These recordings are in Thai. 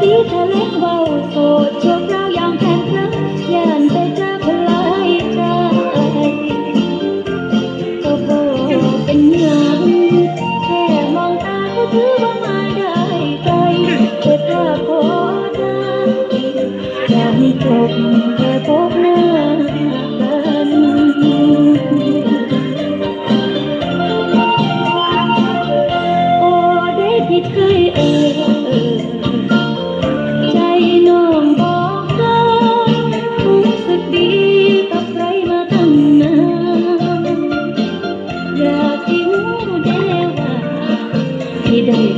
สีทะเลเบาโสดชั่วราวยามแผ่นพระย่านไปเจอพลายใจก็บอกเป็นยังแค่มองตาก็ถือว่ามาได้ไกลแต่ถ้าขอได้อยากให้จบแค่พบหน้า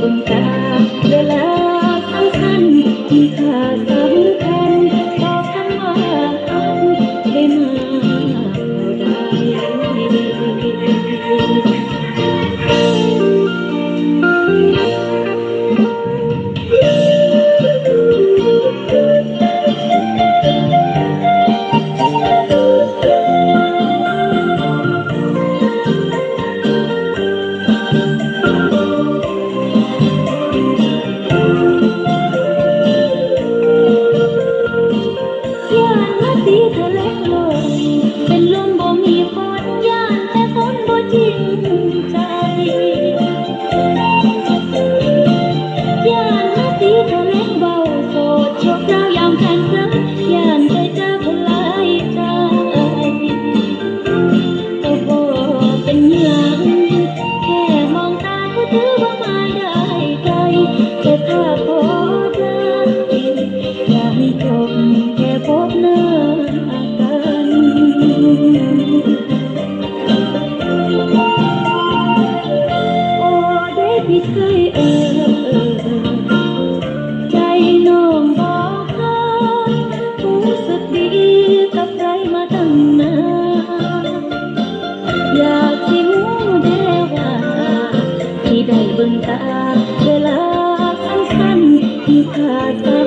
บนตาเวลาสั้นที่ จบแค่พบหน้ากันโอ้ได้ผิดใครใจน้องบอกเขารู้สึกดีกับใคมาตั้งนานอยากสิรู้แน่วที่ได้เบิ่งตาเวลาสั้นๆที่ขาดไป